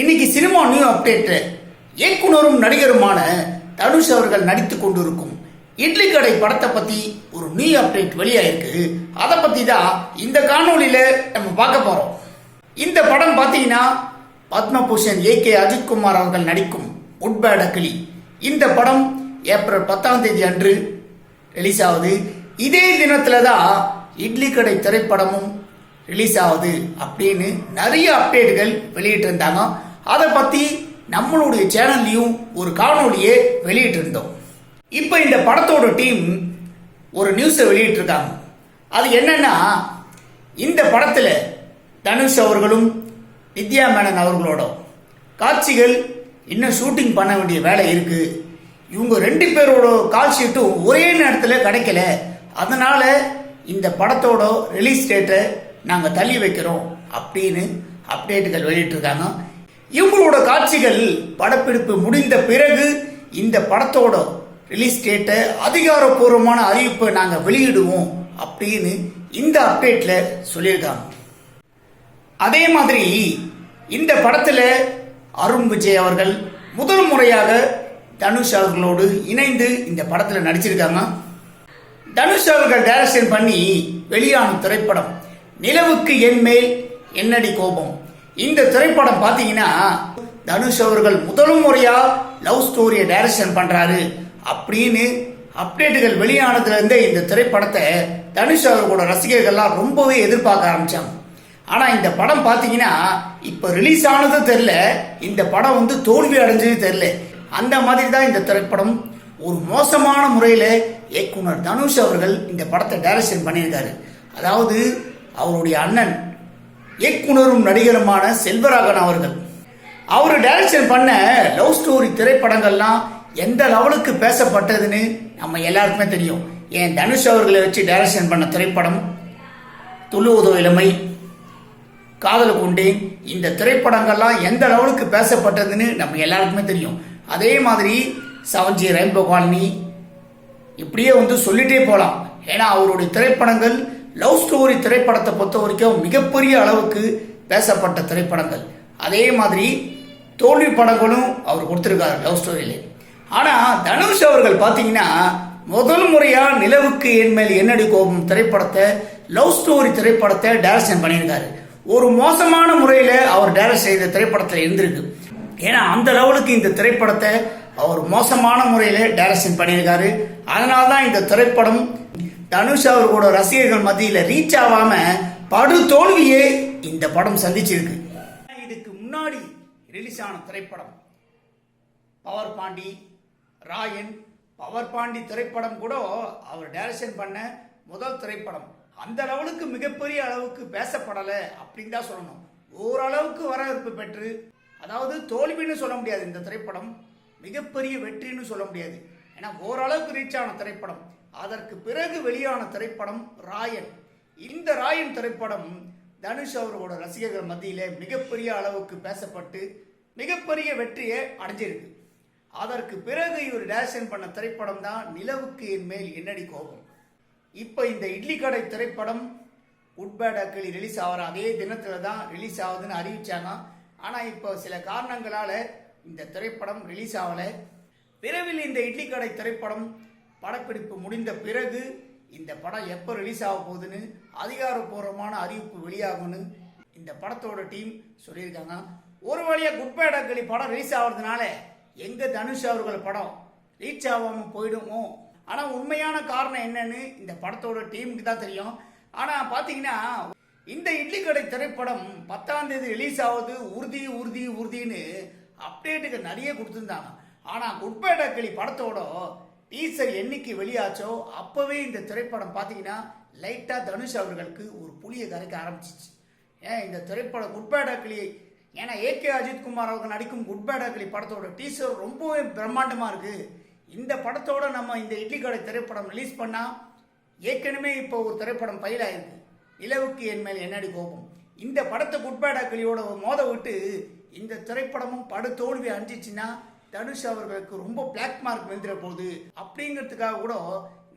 இன்னைக்கு cinema new update. இயக்குனரும் நடிகருமான தனுஷ் அவர்கள் நடித்து கொண்டிருக்கும் இட்லி கடை படத்தை பற்றி ஒரு நியூ அப்டேட் வெளியாயிருக்கு. அதை பற்றி தான் இந்த காணொலியில் நம்ம பார்க்க போகிறோம் இந்த படம் பார்த்தீங்கன்னா பத்மபூஷன் ஏ கே அஜித்குமார் அவர்கள் நடிக்கும் உட்பேட கிளி இந்த படம் ஏப்ரல் பத்தாம் தேதி அன்று ரிலீஸ் ஆகுது. இதே தினத்தில் தான் இட்லி கடை திரைப்படமும் ரிலீஸ் ஆகுது அப்படின்னு நிறைய அப்டேட்டுகள் வெளியிட்டிருந்தாங்க. அதை பற்றி நம்மளுடைய சேனல்லையும் ஒரு காணொளியை வெளியிட்டிருந்தோம். இப்போ இந்த படத்தோட டீம் ஒரு நியூஸை வெளியிட்டிருக்காங்க. அது என்னன்னா இந்த படத்தில் தனுஷ் அவர்களும் நித்யா மேனன் அவர்களோட காட்சிகள் இன்னும் ஷூட்டிங் பண்ண வேண்டிய வேலை இருக்குது இவங்க ரெண்டு பேரோட கால் ஷீட்டும் ஒரே நேரத்தில் கிடைக்கல. அதனால் இந்த படத்தோட ரிலீஸ் டேட்டை நாங்கள் தள்ளி வைக்கிறோம் அப்படின்னு அப்டேட்டுகள் வெளியிட்டிருக்காங்க. இவங்களோட காட்சிகள் படப்பிடிப்பு முடிந்த பிறகு இந்த படத்தோட ரிலீஸ் டேட்டை அதிகாரப்பூர்வமான அறிவிப்பை நாங்கள் வெளியிடுவோம் அப்படின்னு இந்த அப்டேட்டில் சொல்லியிருக்காங்க. அதே மாதிரி இந்த படத்தில் அருண் விஜய் அவர்கள் முதல் முறையாக தனுஷ் அவர்களோடு இணைந்து இந்த படத்தில் நடிச்சிருக்காங்க. தனுஷ் அவர்கள் டைரக்ஷன் பண்ணி வெளியான திரைப்படம் நிலவுக்கு என் மேல் என்னடி கோபம்? இந்த திரைப்படம் பார்த்தீங்கன்னா தனுஷ் அவர்கள் முதல் முறையாக லவ் ஸ்டோரியை டைரக்ஷன் பண்ணுறாரு அப்படின்னு அப்டேட்டுகள் வெளியானதுலேருந்தே இந்த திரைப்படத்தை தனுஷ் அவர்களோட ரசிகர்கள்லாம் ரொம்பவே எதிர்பார்க்க ஆரம்பித்தாங்க ஆனால் இந்த படம் பார்த்தீங்கன்னா இப்போ ரிலீஸ் ஆனதும் தெரில இந்த படம் வந்து தோல்வி அடைஞ்சது தெரில அந்த மாதிரி தான் இந்த திரைப்படம். ஒரு மோசமான முறையில் இயக்குனர் தனுஷ் அவர்கள் இந்த படத்தை டைரக்ஷன் பண்ணியிருக்காரு. அதாவது அவருடைய அண்ணன் இயக்குனரும் நடிகருமான செல்வராகன் அவர்கள். அவர் டைரக்ஷன் பண்ண லவ் ஸ்டோரி திரைப்படங்கள்லாம் எந்த லெவலுக்கு பேசப்பட்டதுன்னு நம்ம எல்லாருக்குமே தெரியும். ஏன் தனுஷ் அவர்களை வச்சு டைரக்ஷன் பண்ண திரைப்படம் துள்ளுவதோ இளமை காதல் கொண்டேன் இந்த திரைப்படங்கள்லாம் எந்த லெவலுக்கு பேசப்பட்டதுன்னு நம்ம எல்லாருக்குமே தெரியும். அதே மாதிரி சவஞ்சி ரெயின்போ காலனி இப்படியே வந்து சொல்லிட்டே போகலாம் ஏன்னா அவருடைய திரைப்படங்கள் லவ் ஸ்டோரி திரைப்படத்தை பொறுத்த வரைக்கும் மிகப்பெரிய அளவுக்கு பேசப்பட்ட திரைப்படங்கள். அதே மாதிரி தோல்வி படங்களும் அவர் கொடுத்துருக்காரு லவ் ஸ்டோரியிலே ஆனால் தனுஷ் அவர்கள் பார்த்தீங்கன்னா முதல் முறையாக நிலவுக்கு என் மேல் என்னடி கோபம் திரைப்படத்தை லவ் ஸ்டோரி திரைப்படத்தை டைரக்ஷன் பண்ணியிருக்காரு. ஒரு மோசமான முறையில் அவர் டைரக்ட் செய்த திரைப்படத்தில் இருந்திருக்கு. ஏன்னா அந்த லெவலுக்கு இந்த திரைப்படத்தை அவர் மோசமான முறையில் டைரக்ஷன் பண்ணியிருக்காரு. அதனால தான் இந்த திரைப்படம் தனுஷ் அவர்களோட ரசிகர்கள் மத்தியில் ரீச் ஆகாம படு தோல்வியே இந்த படம் சந்திச்சிருக்கு. இதுக்கு முன்னாடி ரிலீஸ் ஆன திரைப்படம். பவர் பாண்டி ராயன் பவர் பாண்டி திரைப்படம் கூட அவர் டைரக்ஷன் பண்ண முதல் திரைப்படம். அந்த லெவலுக்கு மிகப்பெரிய அளவுக்கு பேசப்படலை அப்படின்னு தான் சொல்லணும். ஓரளவுக்கு வரவேற்பு பெற்று அதாவது தோல்வின்னு சொல்ல முடியாது இந்த திரைப்படம். மிகப்பெரிய வெற்றின்னு சொல்ல முடியாது. ஏன்னா ஓரளவுக்கு ரீச் ஆன திரைப்படம். அதற்கு பிறகு வெளியான திரைப்படம் ராயன். இந்த ராயன் திரைப்படம் தனுஷ் அவர்களோட ரசிகர்கள் மத்தியிலே மிகப்பெரிய அளவுக்கு பேசப்பட்டு மிகப்பெரிய வெற்றியை அடைஞ்சிருக்கு. அதற்கு பிறகு இவர் டேரக்ஷன் பண்ண திரைப்படம் தான் நிலவுக்கு என் மேல் என்னடி கோபம். இப்போ இந்த இட்லி கடை திரைப்படம் உட்பேட் அக்கிளி ரிலீஸ் ஆகிற அதே தினத்தில் தான் ரிலீஸ் ஆகுதுன்னு அறிவிச்சாங்க. ஆனால் இப்போ சில காரணங்களால் இந்த திரைப்படம் ரிலீஸ் ஆகலை. விரைவில் இந்த இட்லி கடை திரைப்படம் படப்பிடிப்பு முடிந்த பிறகு இந்த படம் எப்போ ரிலீஸ் ஆக போகுதுன்னு அதிகாரப்பூர்வமான அறிவிப்பு வெளியாகும்னு இந்த படத்தோட டீம் சொல்லியிருக்காங்க. ஒரு வழியாக குட் பேட் படம் ரிலீஸ் ஆகிறதுனால எங்கள் தனுஷ் அவர்கள் படம் ரீச் ஆகாமல் போயிடுமோ? ஆனால் உண்மையான காரணம் என்னன்னு இந்த படத்தோட டீமுக்கு தான் தெரியும். ஆனால் பார்த்தீங்கன்னா இந்த இட்லி கடை திரைப்படம் பத்தாம் தேதி ரிலீஸ் ஆகுது உறுதி உறுதி உறுதின்னு அப்டேட்டுக்கு நிறைய கொடுத்துருந்தாங்க. ஆனால் குட்பேட் அக்கிளி படத்தோட டீசர் என்னைக்கு வெளியாச்சோ அப்பவே இந்த திரைப்படம் பார்த்தீங்கன்னா லைட்டாக தனுஷ் அவர்களுக்கு ஒரு புளிய கரைக்க ஆரம்பிச்சிச்சு. ஏன் இந்த திரைப்படம் குட்பேட் அக்கிளி ஏன்னா ஏகே அஜித் குமார் அவர்கள் நடிக்கும் குட் அக்லி படத்தோட டீசர் ரொம்பவே பிரம்மாண்டமாக இருக்குது இந்த படத்தோட நம்ம இந்த இட்லி கடை திரைப்படம் ரிலீஸ் பண்ணால் ஏற்கனவே இப்போ ஒரு திரைப்படம் பயிலாயிருக்கு இலவுக்கு என் மேல் என்னடி கோபம்? இந்த படத்தை குட் அக்லியோட மோத விட்டு இந்த திரைப்படமும் படு தோல்வி அணிஞ்சிச்சின்னா தனுஷ் அவர்களுக்கு ரொம்ப பிளாக் மார்க் விழுந்துற போகுது அப்படிங்கிறதுக்காக கூட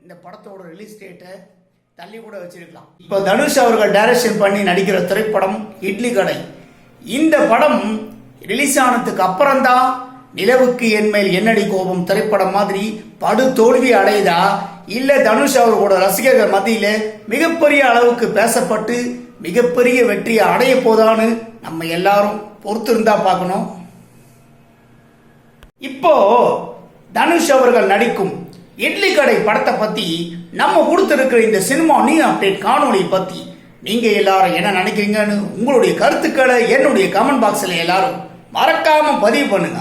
இந்த படத்தோட ரிலீஸ் டேட்டை தள்ளி கூட வச்சிருக்கலாம். இப்போ தனுஷ் அவர்கள் டைரக்ஷன் பண்ணி நடிக்கிற திரைப்படம் இட்லி கடை. இந்த படம் ரிலீஸ் ஆனதுக்கு அப்புறம்தான் நிலவுக்கு என் மேல் என்னடி கோபம்? திரைப்படம் மாதிரி படு தோல்வி அடையுதா? இல்லை தனுஷ் அவர்களோட ரசிகர்கள் மத்தியில் மிகப்பெரிய அளவுக்கு பேசப்பட்டு மிகப்பெரிய வெற்றியை அடைய போதான்னு நம்ம எல்லாரும் பொறுத்திருந்தா பார்க்கணும். இப்போ தனுஷ் அவர்கள் நடிக்கும் இட்லி கடை படத்தை பத்தி நம்ம கொடுத்துருக்கிற இந்த சினிமா நியூ அப்டேட் காணொளி பத்தி நீங்க எல்லாரும் என்ன நினைக்கிறீங்கன்னு உங்களுடைய கருத்துக்களை என்னுடைய கமெண்ட் பாக்ஸ்ல எல்லாரும் மறக்காம பதிவு பண்ணுங்க.